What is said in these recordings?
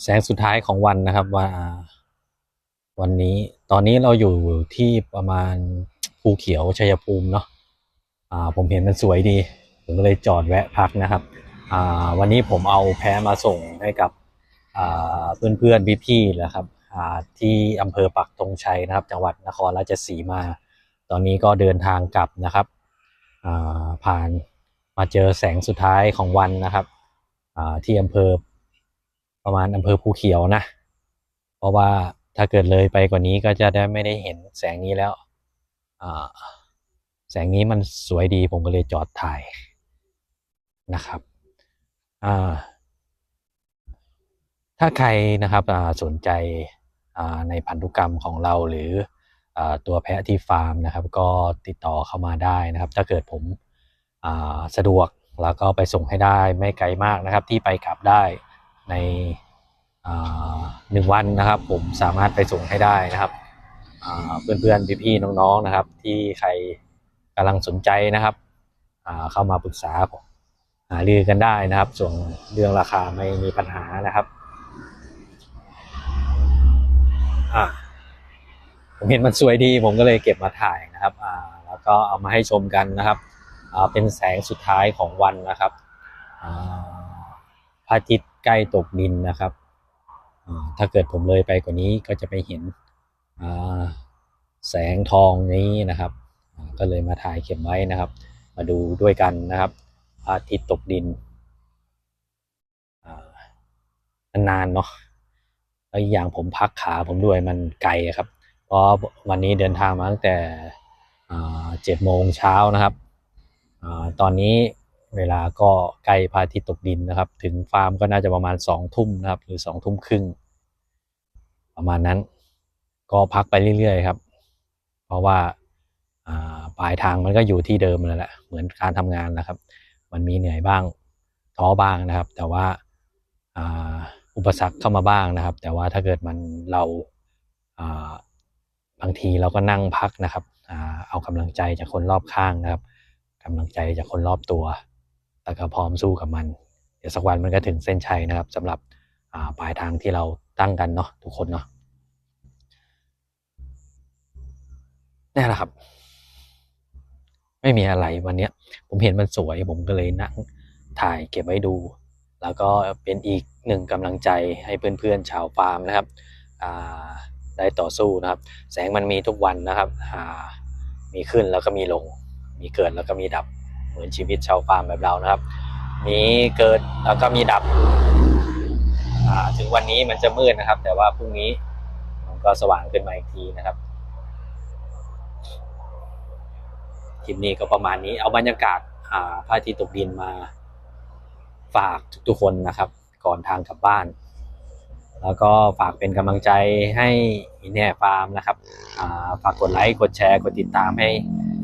แสงสุดท้ายของวันนะครับว่าวันนี้ตอนนี้เราอยู่ที่ประมาณภูเขียวชัยภูมิเนาะอ่าผมเห็นมันสวยดี ผมก็เลยจอดแวะพักนะครับอ่าวันนี้ผมเอาแพ้มาส่งให้กับอ่าเพื่อนๆพี่ๆนะครับอ่าที่อำเภอปักธงชัยนะครับ จังหวัดนครราชสีมา ตอนนี้ก็เดินทางกลับนะครับอ่าผ่านมาเจอแสงสุดท้ายของวันนะครับอ่าที่อำเภอ ประมาณอำเภอภูเขียวนะ เพราะว่าถ้าเกิดเลยไปกว่านี้ก็จะได้ไม่ได้เห็นแสงนี้แล้วแสงนี้มันสวยดีผมก็เลยจอดถ่ายนะครับถ้าใครนะครับสนใจในพันธุกรรมของเราหรืออตัวแพะที่ฟาร์มนะครับ ก็ติดต่อเข้ามาได้นะครับ ถ้าเกิดผมสะดวกแล้วก็ไปส่งให้ได้ไม่ไกลมากนะครับ ที่ไปกลับได้ ในหนึ่งวันนะครับ ผมสามารถไปส่งให้ได้นะครับอ่าเพื่อนๆพี่ๆน้องๆนะครับ ที่ใครกำลังสนใจนะครับเข้ามาปรึกษาผมหารือกันได้นะครับ ส่วนเรื่องราคาไม่มีปัญหานะครับผมเห็นมันสวยดี ผมก็เลยเก็บมาถ่ายนะครับแล้วก็เอามาให้ชมกันนะครับเป็นแสงสุดท้ายของวันนะครับ ระอาทิตย์ใกล้ตกดินนะครับถ้าเกิดผมเลยไปกว่านี้ก็จะไปเห็นแสงทองนี้นะครับ ก็เลยมาถ่ายเก็บไว้นะครับ มาดูด้วยกันนะครับพระอาทิตย์ตกดินอ่านานๆเนาะแล้วอย่างผมพักขาผมด้วยมันไกลครับ เพราะวันนี้เดินทางมาตั้งแต่เจ็ดโมงเช้านะครับอตอนนี้ เวลาก็ใกล้พระอาทิตย์ตกดินนะครับ ถึงฟาร์มก็น่าจะประมาณสองทุ่มนะครับ หรือสองทุ่มครึ่ง ประมาณนั้น ก็พักไปเรื่อยๆครับ เพราะว่าปลายทางมันก็อยู่ที่เดิมนั่นแหละ เหมือนการทำงานนะครับ มันมีเหนื่อยบ้างท้อบ้างนะครับ แต่ว่าอุปสรรคเข้ามาบ้างนะครับ แต่ว่าถ้าเกิดมันเราบางทีเราก็นั่งพักนะครับ เอากำลังใจจากคนรอบข้างนะครับกำลังใจจากคนรอบตัว แล้วก็พร้อมสู้กับมัน เดี๋ยวสักวันมันก็ถึงเส้นชัยนะครับสำหรับปลายทางที่เราตั้งกันเนาะทุกคนเนาะนี่แหละครับ ไม่มีอะไรวันเนี้ยผมเห็นมันสวยผมก็เลยนั่งถ่ายเก็บไว้ดู แล้วก็เป็นอีกหนึ่งกำลังใจให้เพื่อนๆชาวฟาร์มนะครับได้ต่อสู้นะครับ แสงมันมีทุกวันนะครับมีขึ้นแล้วก็มีลง มีเกิดแล้วก็มีดับ เหมือนชีวิตชาวฟาร์มแบบเรานะครับ มีเกิดแล้วก็มีดับถึงวันนี้มันจะมืดนะครับ แต่ว่าพรุ่งนี้มันก็สว่างขึ้นมาอีกทีนะครับคลิปนี้ก็ประมาณนี้เอาบรรยากาศอ่าพระอาทิตย์ตกดินมาฝากทุกๆคนนะครับ ก่อนทางกลับบ้าน แล้วก็ฝากเป็นกำลังใจให้อินแน่ฟาร์มนะครับฝากกดไลค์กดแชร์กดติดตามให้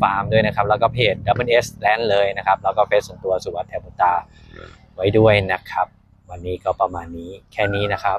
ฟาร์มด้วยนะครับ แล้วก็เพจ w s Land เลยนะครับ แล้วก็เฟซส่วนตัวสุวัสดิ์แถบบุตาไว้ด้วยนะครับ วันนี้ก็ประมาณนี้แค่นี้นะครับ